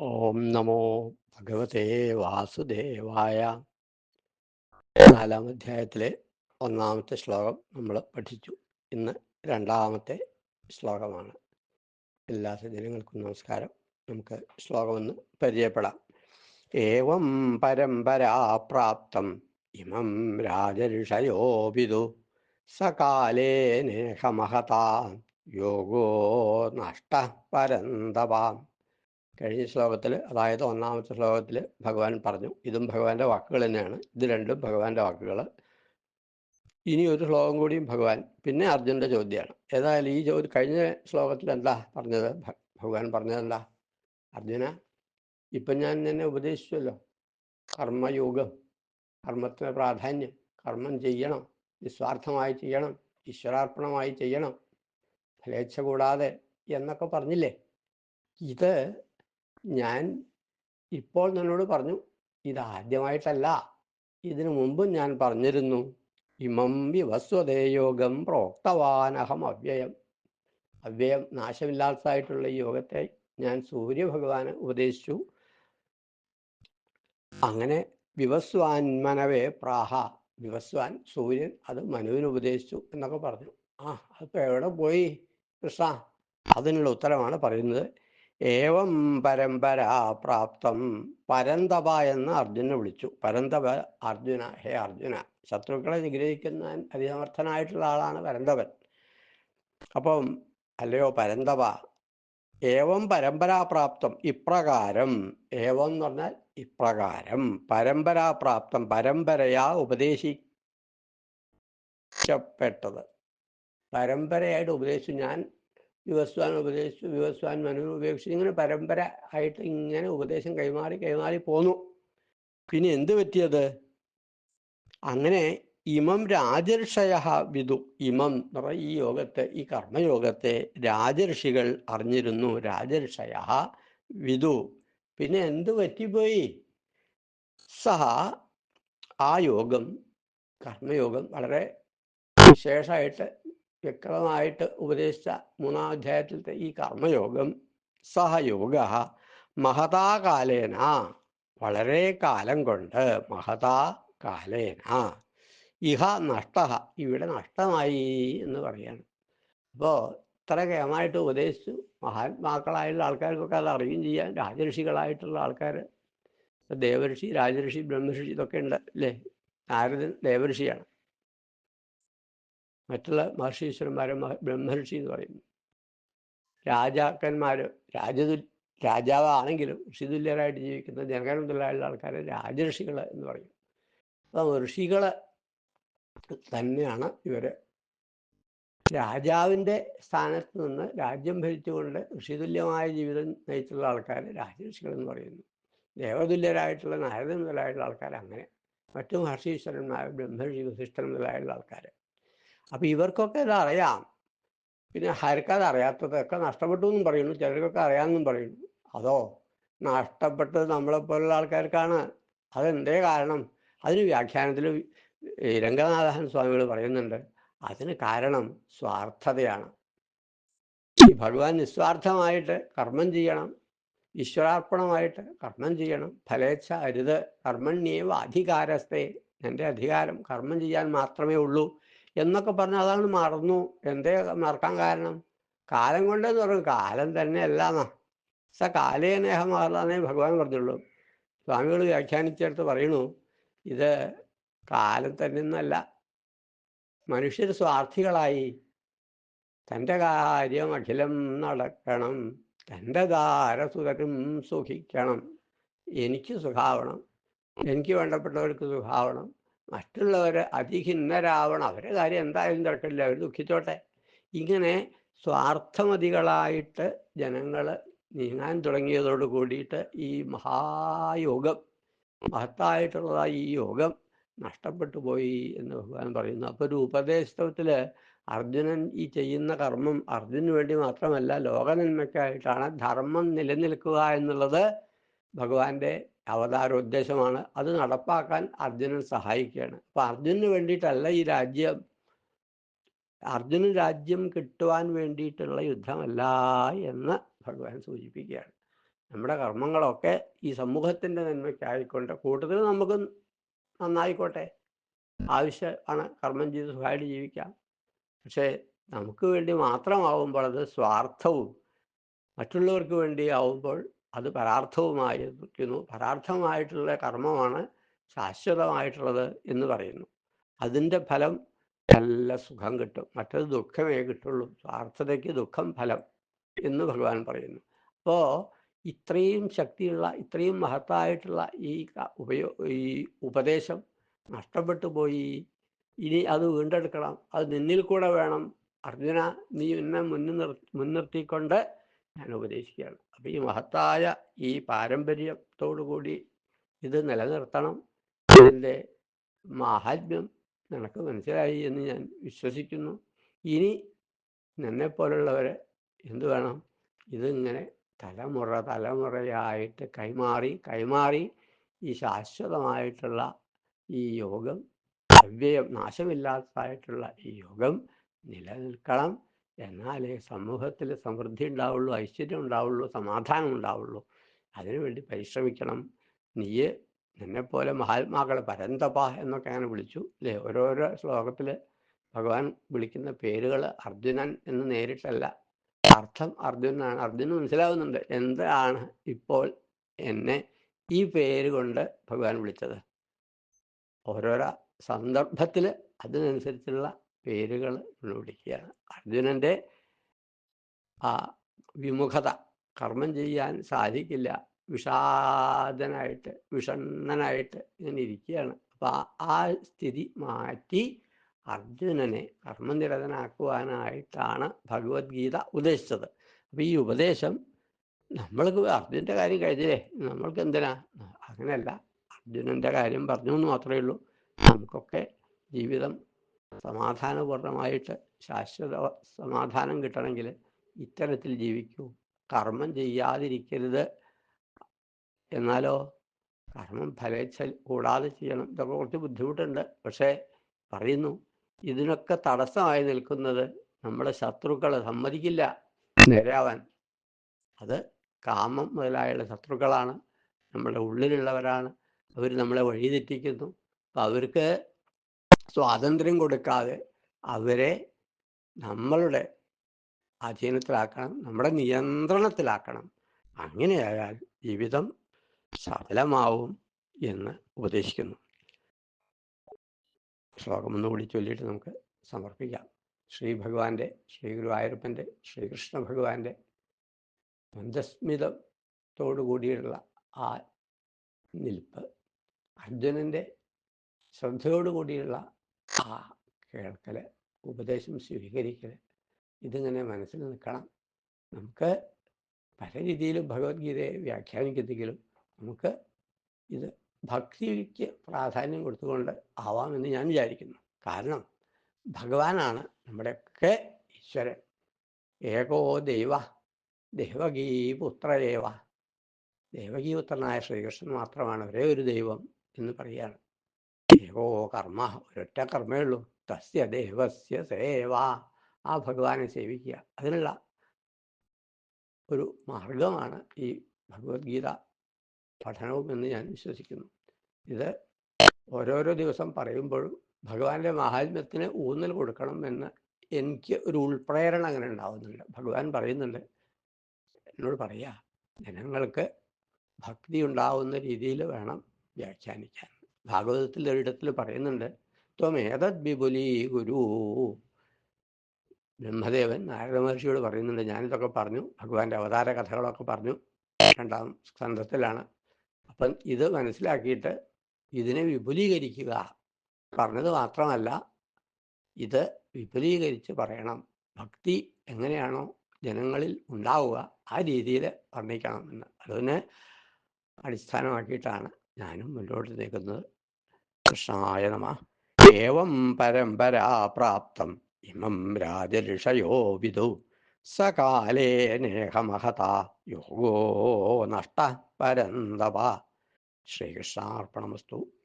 ഓം നമോ ഭഗവതേ വാസുദേവായ. നാലാം അധ്യായത്തിലെ ഒന്നാമത്തെ ശ്ലോകം നമ്മൾ പഠിച്ചു. ഇന്ന് രണ്ടാമത്തെ ശ്ലോകമാണ്. എല്ലാ സജ്ജനങ്ങൾക്കും നമസ്കാരം. നമുക്ക് ശ്ലോകം ഒന്ന് പരിചയപ്പെടാം. ഏവം പരമ്പരാപ്രാപ്തം ഇമം രാജഋഷയോപിതു സകാലേ നേഹമഹതാ യോഗോ നഷ്ട പരന്തപാം. കഴിഞ്ഞ ശ്ലോകത്തിൽ അതായത് ഒന്നാമത്തെ ശ്ലോകത്തിൽ ഭഗവാൻ പറഞ്ഞു. ഇതും ഭഗവാന്റെ വാക്കുകൾ തന്നെയാണ്. ഇത് രണ്ടും ഭഗവാന്റെ വാക്കുകൾ ഇനി ഒരു ശ്ലോകം കൂടിയും ഭഗവാൻ പിന്നെ അർജുന്റെ ചോദ്യമാണ്. ഏതായാലും ഈ ചോദ്യം കഴിഞ്ഞ ശ്ലോകത്തിൽ എന്താ പറഞ്ഞത്? ഭഗവാൻ പറഞ്ഞത് എന്താ? അർജുന ഇപ്പം ഞാൻ നിന്നെ ഉപദേശിച്ചല്ലോ. കർമ്മയോഗം കർമ്മത്തിന് പ്രാധാന്യം. കർമ്മം ചെയ്യണം. നിസ്വാർത്ഥമായി ചെയ്യണം. ഈശ്വരാർപ്പണമായി ചെയ്യണം. ഫലേച്ഛ കൂടാതെ എന്നൊക്കെ പറഞ്ഞില്ലേ? ഇത് ഞാൻ ഇപ്പോൾ നിന്നോട് പറഞ്ഞു ഇതാദ്യമായിട്ടല്ല ഇതിനു മുമ്പും ഞാൻ പറഞ്ഞിരുന്നു ഇമം വിവസ്വതേ യോഗം പ്രോക്തവാനഹം അവ്യയം. അവ്യയം നാശമില്ലാത്തതായിട്ടുള്ള ഈ യോഗത്തെ ഞാൻ സൂര്യഭഗവാന് ഉപദേശിച്ചു. അങ്ങനെ വിവസ്വാൻ മനവേ പ്രാഹ വിവസ്വാൻ സൂര്യൻ അത് മനുവിന് ഉപദേശിച്ചു എന്നൊക്കെ പറഞ്ഞു. ആ അതിപ്പോ എവിടെ പോയി കൃഷ്ണ? അതിനുള്ള ഉത്തരമാണ് പറയുന്നത്. ഏവം പരമ്പരാ പ്രാപ്തം. പരന്തപ എന്ന് അർജുനെ വിളിച്ചു. പരന്തപ അർജുന ഹേ അർജുന ശത്രുക്കളെ നിഗ്രഹിക്കുന്ന അതിസമർത്ഥനായിട്ടുള്ള ആളാണ് പരന്തപൻ. അപ്പം അല്ലയോ പരന്തപ ഏവം പരമ്പരാപ്രാപ്തം ഇപ്രകാരം ഏവം എന്ന് പറഞ്ഞാൽ ഇപ്രകാരം പരമ്പരാപ്രാപ്തം പരമ്പരയാ ഉപദേശിക്കപ്പെട്ടത്. പരമ്പരയായിട്ട് ഉപദേശിച്ചു ഞാൻ വിവസ്വാൻ ഉപദേശിച്ചു വിവസ്വാൻ മനു ഉപേക്ഷിച്ചു. ഇങ്ങനെ പരമ്പര ആയിട്ട് ഇങ്ങനെ ഉപദേശം കൈമാറി കൈമാറി പോന്നു. പിന്നെ എന്ത് പറ്റിയത്? അങ്ങനെ ഇമം രാജർഷയ വിദു ഇമം എന്ന് ഈ യോഗത്തെ ഈ കർമ്മയോഗത്തെ രാജർഷികൾ അറിഞ്ഞിരുന്നു. രാജർഷയ വിദു പിന്നെ എന്ത് പറ്റിപ്പോയി? സഹ ആ യോഗം കർമ്മയോഗം വളരെ വിശേഷമായിട്ട് വ്യക്തമായിട്ട് ഉപദേശിച്ച മൂന്നാം അധ്യായത്തിലത്തെ ഈ കർമ്മയോഗം സഹയോഗ മഹതാകാലേന. വളരെ കാലം കൊണ്ട് മഹതാ കാലേന ഇഹ നഷ്ട ഇവിടെ നഷ്ടമായി എന്ന് പറയാണ്. അപ്പോൾ ഇത്ര കേമായിട്ട് ഉപദേശിച്ചു. മഹാത്മാക്കളായിട്ടുള്ള ആൾക്കാർക്കൊക്കെ അത് അറിയുകയും ചെയ്യാൻ രാജഋഷികളായിട്ടുള്ള ആൾക്കാർ ദേവഋഷി രാജഋഷി ബ്രഹ്മഋഷി ഇതൊക്കെ ഉണ്ട് അല്ലേ? നാരദൻ ദേവഋഷിയാണ്. മറ്റുള്ള മഹർഷീശ്വരന്മാരെ ബ്രഹ്മർഷി എന്ന് പറയുന്നു. രാജാക്കന്മാർ രാജതു രാജാവാണെങ്കിലും ഋഷിതുല്യരായിട്ട് ജീവിക്കുന്ന ജനകനം തുല്യരായുള്ള ആൾക്കാരെ രാജഋഷികൾ എന്ന് പറയും. അപ്പം ഋഷികൾ തന്നെയാണ് ഇവർ. രാജാവിന്റെ സ്ഥാനത്ത് നിന്ന് രാജ്യം ഭരിച്ചുകൊണ്ട് ഋഷിതുല്യമായ ജീവിതം നയിച്ചുള്ള ആൾക്കാർ രാജഋഷികൾ എന്ന് പറയുന്നു. ദേവതുല്യരായിട്ടുള്ള നാരദ മുതലായിട്ടുള്ള ആൾക്കാർ അങ്ങനെ. മറ്റു മഹർഷീശ്വരന്മാർ ബ്രഹ്മർഷി വസിഷ്ഠൻ മുതലായുള്ള ആൾക്കാർ അപ്പൊ ഇവർക്കൊക്കെ ഇത് അറിയാം പിന്നെ ആർക്കത് അറിയാത്തതൊക്കെ നഷ്ടപ്പെട്ടു എന്നും പറയുന്നു. ചിലർക്കൊക്കെ അറിയാമെന്നും പറയുന്നു. അതോ നഷ്ടപ്പെട്ടത് നമ്മളെപ്പോലുള്ള ആൾക്കാർക്കാണ്? അതെന്തേ കാരണം? അതിന് വ്യാഖ്യാനത്തിൽ രംഗനാഥൻ സ്വാമികൾ പറയുന്നുണ്ട്. അതിന് കാരണം സ്വാർത്ഥതയാണ്. ഈ ഭഗവാൻ നിസ്വാർത്ഥമായിട്ട് കർമ്മം ചെയ്യണം. ഈശ്വരാർപ്പണമായിട്ട് കർമ്മം ചെയ്യണം. ഫലേച്ഛ അരുത് കർമ്മണ്യേവ അധികാരസ്ഥേ എന്റെ അധികാരം കർമ്മം ചെയ്യാൻ മാത്രമേ ഉള്ളൂ. എന്നൊക്കെ പറഞ്ഞ് അതാണ് മറന്നു. എന്തേ മറക്കാൻ കാരണം? കാലം കൊണ്ടെന്ന് പറയും കാലം തന്നെ അല്ലാന്നാ സ കാലേ മാറാന്നേ ഭഗവാൻ പറഞ്ഞുള്ളൂ. സ്വാമികൾ വ്യാഖ്യാനിച്ചെടുത്ത് പറയണു ഇത് കാലം തന്നെ എന്നല്ല മനുഷ്യർ സ്വാർത്ഥികളായി. തന്റെ കാര്യം അഖിലം നടക്കണം. തന്റെ ധാരസുതരും സുഖിക്കണം. എനിക്ക് സുഖാവണം. എനിക്ക് വേണ്ടപ്പെട്ടവർക്ക് സുഖാവണം. മറ്റുള്ളവർ അതിഹിന്നരാവണം. അവരെ കാര്യം എന്തായാലും തിരക്കില്ല. അവർ ദുഃഖിച്ചോട്ടെ. ഇങ്ങനെ സ്വാർത്ഥമതികളായിട്ട് ജനങ്ങൾ നീങ്ങാൻ തുടങ്ങിയതോട് കൂടിയിട്ട് ഈ മഹായോഗം മഹത്തായിട്ടുള്ള ഈ യോഗം നഷ്ടപ്പെട്ടു പോയി എന്ന് ഭഗവാൻ പറയുന്നു. അപ്പോൾ ഒരു ഉപദേശത്തിൽ അർജുനൻ ഈ ചെയ്യുന്ന കർമ്മം അർജുനു വേണ്ടി മാത്രമല്ല ലോകനന്മയ്ക്കായിട്ടാണ് ധർമ്മം നിലനിൽക്കുക എന്നുള്ളത് ഭഗവാന്റെ അവതാരോദ്ദേശമാണ്. അത് നടപ്പാക്കാൻ അർജുനൻ സഹായിക്കുകയാണ്. അപ്പൊ അർജുനന് വേണ്ടിയിട്ടല്ല ഈ രാജ്യം. അർജുന രാജ്യം കിട്ടുവാൻ വേണ്ടിയിട്ടുള്ള യുദ്ധമല്ല എന്ന് ഭഗവാൻ സൂചിപ്പിക്കുകയാണ്. നമ്മുടെ കർമ്മങ്ങളൊക്കെ ഈ സമൂഹത്തിന്റെ നന്മയ്ക്കായിക്കൊണ്ട് കൂട്ടത്തിൽ നമുക്ക് നന്നായിക്കോട്ടെ. ആവശ്യമാണ് കർമ്മം ചെയ്ത് സുഖമായിട്ട് ജീവിക്കാം. പക്ഷേ നമുക്ക് വേണ്ടി മാത്രമാവുമ്പോൾ അത് സ്വാർത്ഥവും മറ്റുള്ളവർക്ക് വേണ്ടി ആവുമ്പോൾ അത് പരാർത്ഥവുമായി നിൽക്കുന്നു പരാർത്ഥമായിട്ടുള്ള കർമ്മമാണ് ശാശ്വതമായിട്ടുള്ളത് എന്ന് പറയുന്നു. അതിന്റെ ഫലം നല്ല സുഖം കിട്ടും. മറ്റത് ദുഃഖമേ കിട്ടുള്ളൂ. സ്വാർത്ഥതയ്ക്ക് ദുഃഖം ഫലം എന്ന് ഭഗവാൻ പറയുന്നു. അപ്പോൾ ഇത്രയും ശക്തിയുള്ള ഇത്രയും മഹത്തായിട്ടുള്ള ഈ ഉപയോ ഈ ഉപദേശം നഷ്ടപ്പെട്ടു പോയി. ഇനി അത് വീണ്ടെടുക്കണം. അത് നിന്നിൽ കൂടെ വേണം. അർജുന നീ എന്നെ മുന്നിൽ നിർ മുൻനിർത്തിക്കൊണ്ട് ഞാൻ ഉപദേശിക്കുകയാണ്. അപ്പം ഈ മഹത്തായ ഈ പാരമ്പര്യത്തോടു കൂടി ഇത് നിലനിർത്തണം. ഇതിന്റെ മാഹാത്മ്യം നിനക്ക് മനസ്സിലായി എന്ന് ഞാൻ വിശ്വസിക്കുന്നു. ഇനി നിന്നെപ്പോലുള്ളവരെ എന്തു വേണം? ഇതിങ്ങനെ തലമുറ തലമുറയായിട്ട് കൈമാറി കൈമാറി ഈ ശാശ്വതമായിട്ടുള്ള ഈ യോഗം അവ്യയം നാശമില്ലാത്തതായിട്ടുള്ള ഈ യോഗം നിലനിൽക്കണം. എന്നാലേ സമൂഹത്തിൽ സമൃദ്ധി ഉണ്ടാവുള്ളൂ ഐശ്വര്യം ഉണ്ടാവുള്ളൂ സമാധാനം ഉണ്ടാവുള്ളൂ. അതിനുവേണ്ടി പരിശ്രമിക്കണം. നീയെ നിന്നെപ്പോലെ മഹാത്മാക്കളെ പരന്തപ എന്നൊക്കെ അങ്ങനെ വിളിച്ചു. അല്ലേ ഓരോരോ ശ്ലോകത്തിൽ ഭഗവാൻ വിളിക്കുന്ന പേരുകൾ അർജുനൻ എന്ന് നേരിട്ടല്ല. അർത്ഥം അർജുനാണ് അർജുനൻ മനസ്സിലാവുന്നുണ്ട് എന്താണ് ഇപ്പോൾ എന്നെ ഈ പേര് കൊണ്ട് ഭഗവാൻ വിളിച്ചത്. ഓരോരോ സന്ദർഭത്തിൽ അതിനനുസരിച്ചുള്ള പേരുകൾ വിളിക്കുകയാണ് അർജുനന്റെ ആ വിമുഖത കർമ്മം ചെയ്യാൻ സാധിക്കില്ല. വിഷാദനായിട്ട് വിഷണ്ണനായിട്ട് ഇങ്ങനെ ഇരിക്കുകയാണ്. അപ്പം ആ സ്ഥിതി മാറ്റി അർജുനനെ കർമ്മനിരതനാക്കുവാനായിട്ടാണ് ഭഗവത്ഗീത ഉദ്ദേശിച്ചത്. അപ്പം ഈ ഉപദേശം നമ്മൾക്ക് അർജുനന്റെ കാര്യം കഴിഞ്ഞില്ലേ? നമ്മൾക്ക് എന്തിനാ അങ്ങനെയല്ല. അർജുനന്റെ കാര്യം പറഞ്ഞു എന്ന് മാത്രമേ ഉള്ളൂ. നമുക്കൊക്കെ ജീവിതം സമാധാനപൂർണമായിട്ട് ശാശ്വത സമാധാനം കിട്ടണമെങ്കിൽ ഇത്തരത്തിൽ ജീവിക്കൂ. കർമ്മം ചെയ്യാതിരിക്കരുത്. എന്നാലോ കർമ്മം ഫലേച്ഛ കൂടാതെ ചെയ്യണം. ഇതൊക്കെ കുറച്ച് ബുദ്ധിമുട്ടുണ്ട്. പക്ഷേ പറയുന്നു ഇതിനൊക്കെ തടസ്സമായി നിൽക്കുന്നത് നമ്മുടെ ശത്രുക്കൾ സമ്മതിക്കില്ല. നേരാവാൻ അത് കാമം മുതലായുള്ള ശത്രുക്കളാണ്. നമ്മുടെ ഉള്ളിലുള്ളവരാണ്. അവർ നമ്മളെ വഴിതെറ്റിക്കുന്നു. അപ്പം അവർക്ക് സ്വാതന്ത്ര്യം കൊടുക്കാതെ അവരെ നമ്മളുടെ അധീനത്തിലാക്കണം നമ്മുടെ നിയന്ത്രണത്തിലാക്കണം. അങ്ങനെയായാൽ ജീവിതം സഫലമാവും എന്ന് ഉപദേശിക്കുന്നു. ശ്ലോകം ഒന്നുകൂടി ചൊല്ലിയിട്ട് നമുക്ക് സമർപ്പിക്കാം. ശ്രീ ഭഗവാന്റെ ശ്രീ ഗുരുവായൂരപ്പന്റെ ശ്രീകൃഷ്ണ ഭഗവാന്റെ മന്ദസ്മിതത്തോടു കൂടിയുള്ള ആ നിൽപ്പ് അർജുനന്റെ ശ്രദ്ധയോടു കൂടിയുള്ള ആ കേൾക്കൽ ഉപദേശം സ്വീകരിക്കൽ ഇതിങ്ങനെ മനസ്സിൽ നിൽക്കണം. നമുക്ക് പല രീതിയിലും ഭഗവത്ഗീതയെ വ്യാഖ്യാനിക്കുന്നെങ്കിലും നമുക്ക് ഇത് ഭക്തിക്ക് പ്രാധാന്യം കൊടുത്തുകൊണ്ട് ആവാമെന്ന് ഞാൻ വിചാരിക്കുന്നു. കാരണം ഭഗവാനാണ് നമ്മുടെയൊക്കെ ഈശ്വരൻ. ഏകോ ദൈവ ദേവകീ പുത്രദേവ ദേവകീപുത്രനായ ശ്രീകൃഷ്ണൻ മാത്രമാണ് ഒരേ ഒരു ദൈവം എന്ന് പറയുകയാണ്. ഏകോ കർമ്മ ഒരൊറ്റ കർമ്മേ ഉള്ളൂ. തസ്യ ദേവസ്യ സേവ. ആ ഭഗവാനെ സേവിക്കുക. അതിനുള്ള ഒരു മാർഗമാണ് ഈ ഭഗവത്ഗീത പഠനവും എന്ന് ഞാൻ വിശ്വസിക്കുന്നു. ഇത് ഓരോരോ ദിവസം പറയുമ്പോഴും ഭഗവാന്റെ മഹാത്മ്യത്തിന് ഊന്നൽ കൊടുക്കണം എന്ന് എനിക്ക് ഒരു ഉൾപ്രേരണ അങ്ങനെ ഉണ്ടാവുന്നുണ്ട്. ഭഗവാൻ പറയുന്നുണ്ട് എന്നോട് പറയാ ജനങ്ങൾക്ക് ഭക്തി ഉണ്ടാവുന്ന രീതിയിൽ വേണം വ്യാഖ്യാനിക്കാൻ. ഭാഗവതത്തിൽ ഒരിടത്തിൽ പറയുന്നുണ്ട് ത്വമേതദ് വിപുലി ഗുരു. ബ്രഹ്മദേവൻ നാരദ മഹർഷിയോട് പറയുന്നുണ്ട് ഞാനിതൊക്കെ പറഞ്ഞു ഭഗവാന്റെ അവതാര കഥകളൊക്കെ പറഞ്ഞു രണ്ടാം സ്കന്ധത്തിലാണ്. അപ്പം ഇത് മനസ്സിലാക്കിയിട്ട് ഇതിനെ വിപുലീകരിക്കുക പറഞ്ഞത് മാത്രമല്ല ഇത് വിപുലീകരിച്ച് പറയണം. ഭക്തി എങ്ങനെയാണോ ജനങ്ങളിൽ ഉണ്ടാവുക ആ രീതിയിൽ വർണിക്കണം എന്ന് അതിനെ അടിസ്ഥാനമാക്കിയിട്ടാണ് ഞാനും മുന്നോട്ട് നീക്കുന്നത് കൃഷ്ണായ നമ ഏവം പരമ്പരാ പ്രാപ്തം. ഇമം രാജഋഷയോ വിദു. സകാലേ നേഹമഹത. യോഗോ നഷ്ട പരന്തപ. ശ്രീകൃഷ്ണാർപ്പണമസ്തു.